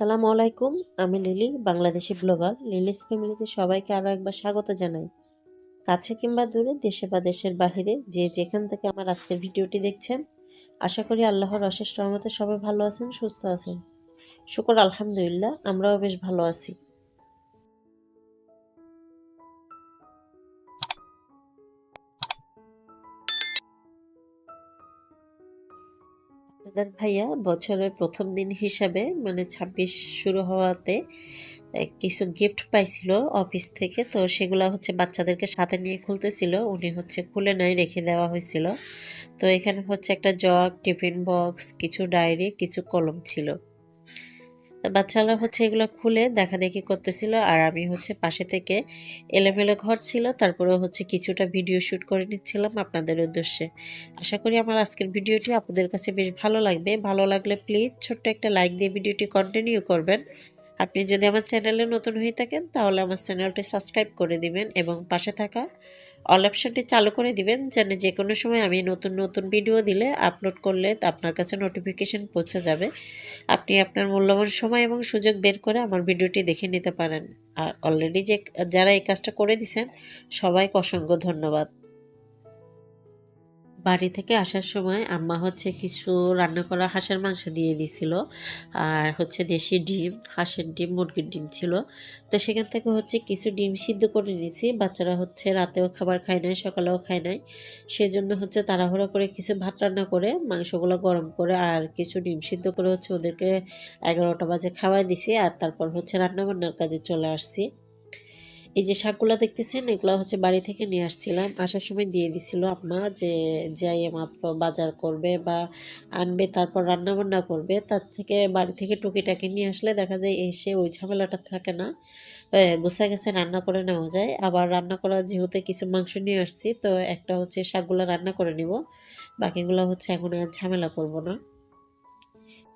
আসসালামু আলাইকুম, আমি লিলি, বাংলাদেশি ব্লগার। লিলিস ফ্যামিলিতে সবাইকে আরও একবার স্বাগত জানাই। কাছে কিংবা দূরে, দেশে বা দেশের বাহিরে, যে যেখান থেকে আমার আজকের ভিডিওটি দেখছেন, আশা করি আল্লাহর অশেষ রহমতে সবাই ভালো আছেন, সুস্থ আছেন। শুকর আলহামদুলিল্লাহ, আমরাও বেশ ভালো আছি। আপনাদের ভাইয়া, বছরের প্রথম দিন হিসাবে মানে ছাব্বিশ শুরু হওয়াতে কিছু গিফট পাইছিল অফিস থেকে। তো সেগুলো হচ্ছে বাচ্চাদেরকে সাথে নিয়ে খুলতেছিল। উনি হচ্ছে খুলে নাই, রেখে দেওয়া হয়েছিল। তো এখানে হচ্ছে একটা জগ, টিফিন বক্স, কিছু ডায়েরি, কিছু কলম ছিল। বাচ্চারা হচ্ছে এগুলো খুলে দেখা দেখি করতেছিল আর আমি হচ্ছে পাশে থেকে এলোমেলো ঘর ছিল তারপরে হচ্ছে কিছুটা ভিডিও শ্যুট করে নিচ্ছিলাম আপনাদের উদ্দেশ্যে। আশা করি আমার আজকের ভিডিওটি আপনাদের কাছে বেশ ভালো লাগবে। ভালো লাগলে প্লিজ ছোট্ট একটা লাইক দিয়ে ভিডিওটি কন্টিনিউ করবেন। আপনি যদি আমার চ্যানেলে নতুন হয়ে থাকেন তাহলে আমার চ্যানেলটি সাবস্ক্রাইব করে দিবেন এবং পাশে থাকা অল অপশানটি চালু করে দিবেন, যেন যে কোনো সময় আমি নতুন নতুন ভিডিও দিলে আপলোড করলে আপনার কাছে নোটিফিকেশন পৌঁছে যাবে। আপনি আপনার মূল্যবান সময় এবং সুযোগ বের করে আমার ভিডিওটি দেখে নিতে পারেন। আর অলরেডি যে, যারা এই কাজটা করে দিছেন, সবাইকে অসংখ্য ধন্যবাদ। বাড়ি থেকে আসার সময় আম্মা হচ্ছে কিছু রান্না করা হাঁসের মাংস দিয়ে দিছিল। আর হচ্ছে দেশি ডিম, হাঁসের ডিম, মুরগির ডিম ছিল। তো সেখান থেকে হচ্ছে কিছু ডিম সিদ্ধ করে নিয়েছি। বাচ্চারা হচ্ছে রাতেও খাবার খায় নাই, সকালেও খায় নাই। সেজন্য হচ্ছে তাড়াহুড়া করে কিছু ভাত রান্না করে মাংসগুলো গরম করে আর কিছু ডিম সিদ্ধ করে হচ্ছে ওদেরকে এগারোটা বাজে খাওয়াই দিছি। আর তারপর হচ্ছে রান্নাবান্নার কাজে চলে আসছি। এই যে শাকগুলো দেখতেছেন, এগুলো হচ্ছে বাড়ি থেকে নিয়ে আসছিলাম। আসার সময় দিয়ে দিছিল আম্মা যে যাই মাত্র বাজার করবে বা আনবে, তারপর রান্না বান্না করবে, তার থেকে বাড়ি থেকে টুকিটাকি নিয়ে আসলে দেখা যায় এসে ওই ঝামেলাটা থাকে না। গোছা গেছে রান্না করে নেওয়া যায়। আবার রান্না করা যেহেতু কিছু মাংস নিয়ে আসছি, তো একটা হচ্ছে শাকগুলো রান্না করে নিব। বাকিগুলো হচ্ছে এখন আর ঝামেলা করব না।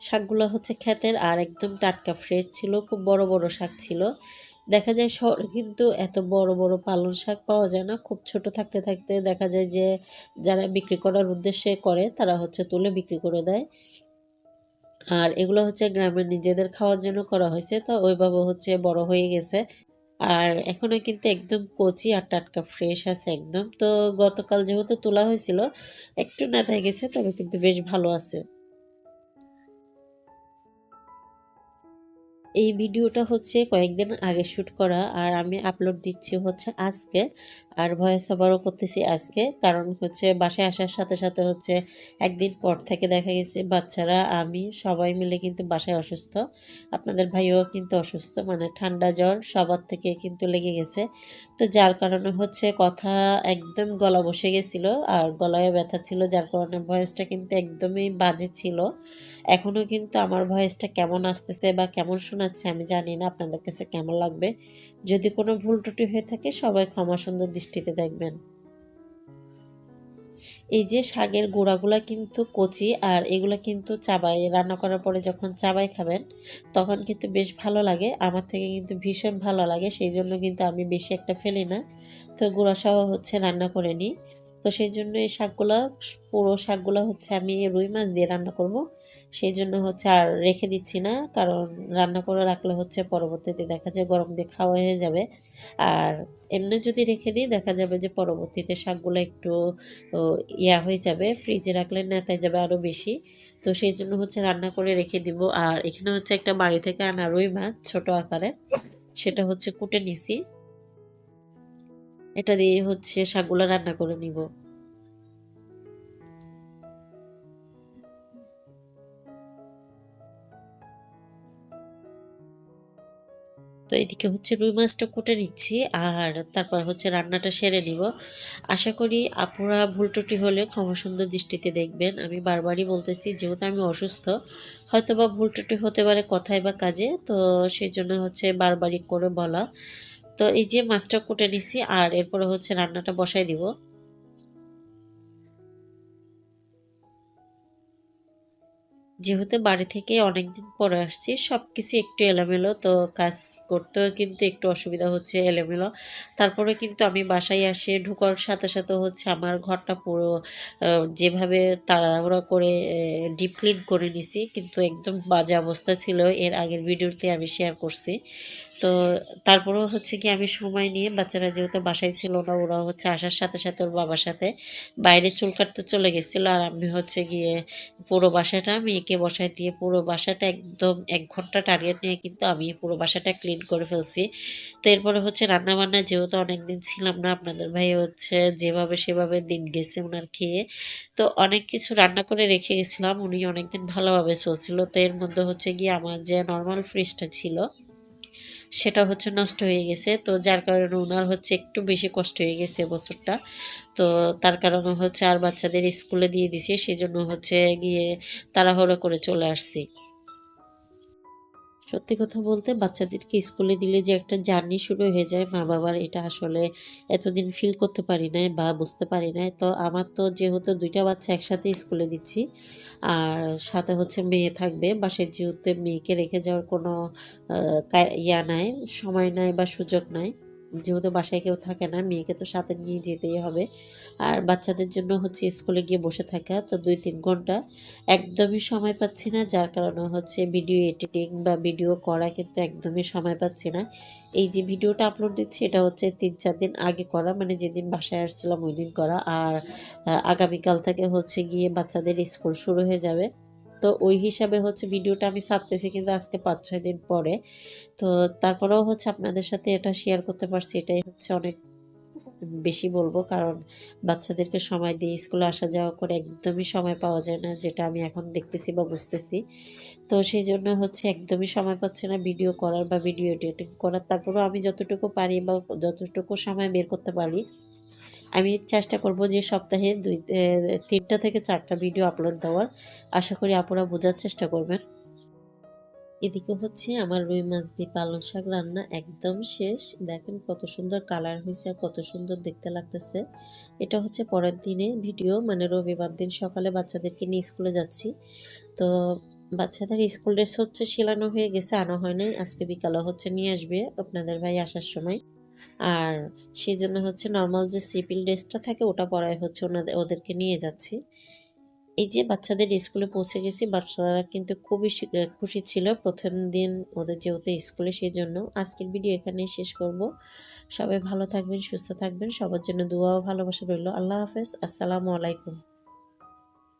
শাকগুলো হচ্ছে ক্ষেতের আর একদম টাটকা ফ্রেশ ছিল, খুব বড় বড় শাক ছিল। দেখা যায় শহরে কিন্তু এত বড় বড় পালং শাক পাওয়া যায় না। খুব ছোট থাকতে থাকতে দেখা যায় যে যারা বিক্রি করার উদ্দেশ্যে করে, তারা হচ্ছে তুলে বিক্রি করে দেয়। আর এগুলো হচ্ছে গ্রামের নিজেদের খাওয়ার জন্য করা হয়েছে। তো ওইভাবে হচ্ছে বড় হয়ে গেছে। আর এখনও কিন্তু একদম কচি আর টাটকা ফ্রেশ আছে একদম। তো গতকাল যেহেতু তোলা হয়েছিল, একটু নেতায় গেছে, তবে কিন্তু বেশ ভালো আছে। এই ভিডিওটা হচ্ছে কয়েকদিন আগে শ্যুট করা আর আমি আপলোড দিচ্ছি হচ্ছে আজকে। আর ভয়েস ওভারও করতেছি আজকে। কারণ হচ্ছে বাসায় আসার সাথে সাথে হচ্ছে একদিন পর থেকে দেখা গেছে বাচ্চারা, আমি সবাই মিলে কিন্তু বাসায় অসুস্থ। আপনাদের ভাইও কিন্তু অসুস্থ মানে ঠান্ডা জ্বর সবার থেকে কিন্তু লেগে গেছে। তো যার কারণে হচ্ছে কথা একদম গলা বসে গেছিল আর গলায় ব্যথা ছিল, যার কারণে ভয়েসটা কিন্তু একদমই বাজে ছিল। এখনও কিন্তু আমার ভয়েসটা কেমন আসতেছে বা কেমন শোনাচ্ছে আমি জানি না, আপনাদের কাছে কেমন লাগবে? যদি কোনো ভুল ত্রুটি হয়ে থাকে, সবাই ক্ষমা সুন্দর দৃষ্টিতে দেখবেন। এই যে শাকের গোড়াগুলা কিন্তু কচি, আর এগুলো কিন্তু চাবাই, রান্না করার পরে যখন চাবাই খাবেন, তখন কিন্তু বেশ ভালো লাগে। আমার থেকে কিন্তু ভীষণ ভালো লাগে, সেই জন্য কিন্তু আমি বেশি একটা ফেলি না। তো গুঁড়া সহ হচ্ছে রান্না করে নিই। তো সেই জন্য এই শাকগুলো, পুরো শাকগুলো হচ্ছে আমি রুই মাছ দিয়ে রান্না করব। সেই জন্য হচ্ছে আর রেখে দিচ্ছি না, কারণ রান্না করে রাখলে হচ্ছে পরবর্তীতে দেখা যায় গরম দিয়ে খাওয়া হয়ে যাবে। আর এমনি যদি রেখে দিই, দেখা যাবে যে পরবর্তীতে শাকগুলো একটু ইয়া হয়ে যাবে ফ্রিজে রাখলে নেতায় যাবে আরও বেশি। তো সেই জন্য হচ্ছে রান্না করে রেখে দিব। আর এখানে হচ্ছে একটা বাড়ি থেকে আনা রুই মাছ, ছোট আকারে, সেটা হচ্ছে কুটে নিছি। এটা দিয়ে হচ্ছে শাকগুলো রান্না করে নিব। তো এদিকে হচ্ছে রুই মাছটা কুটে নিচ্ছি আর তারপর হচ্ছে রান্নাটা সেরে নিব। আশা করি আপুরা ভুল ত্রুটি হলে ক্ষমা সুন্দর দৃষ্টিতে দেখবেন। আমি বারবারই বলতেছি, যেহেতু আমি অসুস্থ হয়তো বা ভুল ত্রুটি হতে পারে কথায় বা কাজে, তো সেই জন্য হচ্ছে বারবারই করে বলা। তো এই যে মাছটা কুটে নিছি, আর এরপরে হচ্ছে রান্নাটা বসাই দিব। যেহেতু বাড়ি থেকে অনেকদিন পরে আসছি সব কিছু একটু এলোমেলো, তো কাজ করতেও কিন্তু একটু অসুবিধা হচ্ছে এলোমেলো। তারপরে কিন্তু আমি বাসায় আসে ঢুকার সাথে সাথে হচ্ছে আমার ঘরটা পুরো যেভাবে তাড়াহুড়া করে ডিপ ক্লিন করে নিছি, কিন্তু একদম বাজে অবস্থা ছিল। এর আগের ভিডিওতে আমি শেয়ার করছি। তো তারপরেও হচ্ছে কি আমি সময় নিয়ে বাচ্চারা যেহেতু বাসায় ছিল না ওরা হচ্ছে আসার সাথে সাথে ওর বাবার সাথে বাইরে চুল কাটতে চলে গেছিল আর আমি হচ্ছে গিয়ে পুরো বাসাটা মেয়েকে বসায় দিয়ে পুরো বাসাটা একদম এক ঘণ্টা টার্গেট নিয়ে কিন্তু আমি পুরো বাসাটা ক্লিন করে ফেলছি। তো এরপরে হচ্ছে রান্না বান্না যেহেতু অনেকদিন ছিলাম না, আপনাদের ভাই হচ্ছে যেভাবে সেভাবে দিন গেছে ওনার খেয়ে। তো অনেক কিছু রান্না করে রেখে গেছিলাম, উনি অনেকদিন ভালোভাবে চলছিল। তো এর মধ্যে হচ্ছে গিয়ে আমার যে নর্মাল ফ্রিজটা ছিল সেটা হচ্ছে নষ্ট হয়ে গেছে। তো যার কারণে ওনার হচ্ছে একটু বেশি কষ্ট হয়ে গেছে বছরটা তো তার কারণে হচ্ছে আর বাচ্চাদের স্কুলে দিয়ে দিছি, সেজন্য হচ্ছে গিয়ে তাড়াহুড়ো করে চলে আসছি। সত্যি কথা বলতে বাচ্চাদেরকে স্কুলে দিলে যে একটা জার্নি শুরু হয়ে যায়, মা বাবার এটা আসলে এতদিন ফিল করতে পারি নাই বা বুঝতে পারি নাই। তো আমার তো যেহেতু দুইটা বাচ্চা একসাথে স্কুলে দিচ্ছি, আর সাথে হচ্ছে মেয়ে থাকবে, বাসায় যেহেতু মেয়েকে রেখে যাওয়ার কোনো ইয়া নাই, সময় নাই বা সুযোগ নাই যেহেতু বাসায় কেউ থাকে না, মেয়েকে তো সাথে নিয়ে যেতেই হবে। আর বাচ্চাদের জন্য হচ্ছে স্কুলে গিয়ে বসে থাকা, তো দুই তিন ঘণ্টা একদমই সময় পাচ্ছি না, যার কারণে হচ্ছে ভিডিও এডিটিং বা ভিডিও করা কিন্তু একদমই সময় পাচ্ছি না। এই যে ভিডিওটা আপলোড দিচ্ছি, এটা হচ্ছে তিন চার দিন আগে করা মানে যেদিন বাসায় আসছিলাম ওই দিন করা। আর আগামীকাল থেকে হচ্ছে গিয়ে বাচ্চাদের স্কুল শুরু হয়ে যাবে। তো ওই হিসাবে হচ্ছে ভিডিওটা আমি ছাড়তেছি কিন্তু আজকে পাঁচ, ছয় দিন পরে। তো তারপরেও হচ্ছে আপনাদের সাথে এটা শেয়ার করতে পারছি, এটাই হচ্ছে অনেক বেশি বলব। কারণ বাচ্চাদেরকে সময় দিয়ে স্কুলে আসা যাওয়া করে একদমই সময় পাওয়া যায় না, যেটা আমি এখন দেখতেছি বা বুঝতেছি। তো সেই জন্য হচ্ছে একদমই সময় পাচ্ছে না ভিডিও করার বা ভিডিও এডিটিং করার। তারপরেও আমি যতটুকু পারি বা যতটুকু সময় বের করতে পারি আমি চেষ্টা করব যে সপ্তাহে দুই তিনটা থেকে চারটা ভিডিও আপলোড দেওয়ার। আশা করি আপনারা বোঝার চেষ্টা করবেন। এদিকে হচ্ছে আমার রুই মাছ দিয়ে পালং শাক রান্না একদম শেষ। দেখেন কত সুন্দর কালার হয়েছে আর কত সুন্দর দেখতে লাগতেছে। এটা হচ্ছে পরের দিনে ভিডিও মানে রবিবার দিন সকালে বাচ্চাদেরকে নিয়ে স্কুলে যাচ্ছি। তো বাচ্চাদের স্কুল ড্রেস হচ্ছে সেলানো হয়ে গেছে, আনা হয় নাই। আজকে বিকালে হচ্ছে নিয়ে আসবে আপনাদের ভাই আসার সময়। আর সেই জন্য হচ্ছে নর্মাল যে সিপিল ড্রেসটা থাকে, ওটা পরায় হচ্ছে ওনাদের ওদেরকে নিয়ে যাচ্ছি। এই যে বাচ্চাদের স্কুলে পৌঁছে গেছি, বাচ্চারা কিন্তু খুবই খুশি ছিল। প্রথম দিন ওদের যেহেতু স্কুলে সেই জন্য আজকের ভিডিও এখানেই শেষ করব। সবাই ভালো থাকবেন, সুস্থ থাকবেন। সবার জন্য দোয়া ও ভালোবাসা রইল। আল্লাহ হাফেজ। আসসালামু আলাইকুম।